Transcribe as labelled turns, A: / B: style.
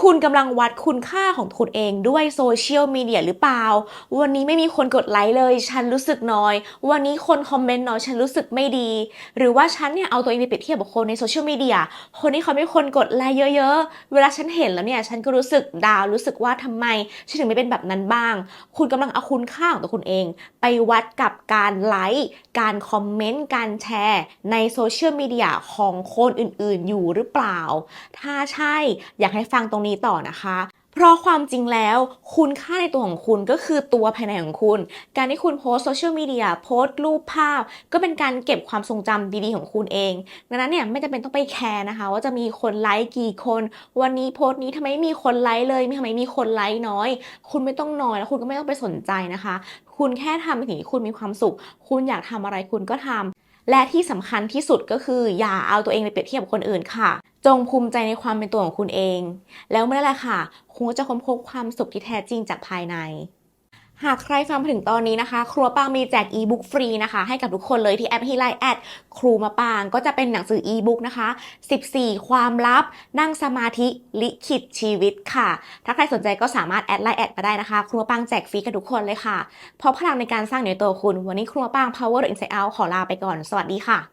A: คุณกำลังวัดคุณค่าของคุณเองด้วยโซเชียลมีเดียหรือเปล่า วันนี้ไม่มีคนกดไลค์เลย ฉันรู้สึกน้อย วันนี้คนคอมเมนต์น้อย ฉันรู้สึกไม่ดี หรือว่าฉันเนี่ยเอาตัวเองไปเปรียบเทียบกับคนในโซเชียลมีเดีย คนที่เขาไม่คนกดไลค์เยอะๆ เวลาฉันเห็นแล้วเนี่ย ฉันก็รู้สึกดาวรู้สึกว่าทำไม ฉันถึงไม่เป็นแบบนั้นบ้าง คุณกำลังเอาคุณค่าของตัวคุณเอง ไปวัดกับการไลค์ การคอมเมนต์ การแชร์ ในโซเชียลมีเดียของคนอื่นๆ อยู่หรือเปล่า ถ้าใช่ อยากให้ฟังตรงนี้ต่อนะคะ เพราะความจริงแล้ว คุณค่าในตัวของคุณก็คือตัวภายในของคุณ การที่คุณโพสโซเชียลมีเดียโพสรูปภาพ ก็เป็นการเก็บความทรงจำดีๆของคุณเอง ดังนั้นเนี่ยไม่จำเป็นต้องไปแคร์นะคะ ว่าจะมีคนไลค์กี่คน วันนี้โพสต์นี้ทำไมไม่มีคนไลค์เลยทำไมมีคนไลค์น้อย คุณไม่ต้องน้อยแล้วคุณก็ไม่ต้องไปสนใจนะคะ คุณแค่ทำสิ่งที่คุณมีความสุข คุณอยากทำอะไรคุณก็ทำ และที่สำคัญที่สุดก็คืออย่าเอาตัวเองไปเปรียบเทียบกับคนอื่นค่ะ จงภูมิใจในความเป็นตัวของคุณเอง แล้วเมื่อนั้นแหละค่ะ คุณจะค้นพบความสุขที่แท้จริงจากภายใน หากใครฟังมาถึงตอนนี้นะคะ ครัวปางมีแจกอีบุ๊กฟรีนะคะ ให้กับทุกคนเลยที่แอปฮีไลแอดครูมาปางก็จะเป็นหนังสืออีบุ๊กนะคะ 14 ความลับ นั่งสมาธิลิขิตชีวิตค่ะ ถ้าใครสนใจก็สามารถแอดไลน์แอดมาได้นะคะ ครัวปางแจกฟรีกับทุกคนเลยค่ะ เพราะพลังในการสร้างเหนือตัวคุณ วันนี้ครัวปาง power inside out ขอลาไปก่อน สวัสดีค่ะ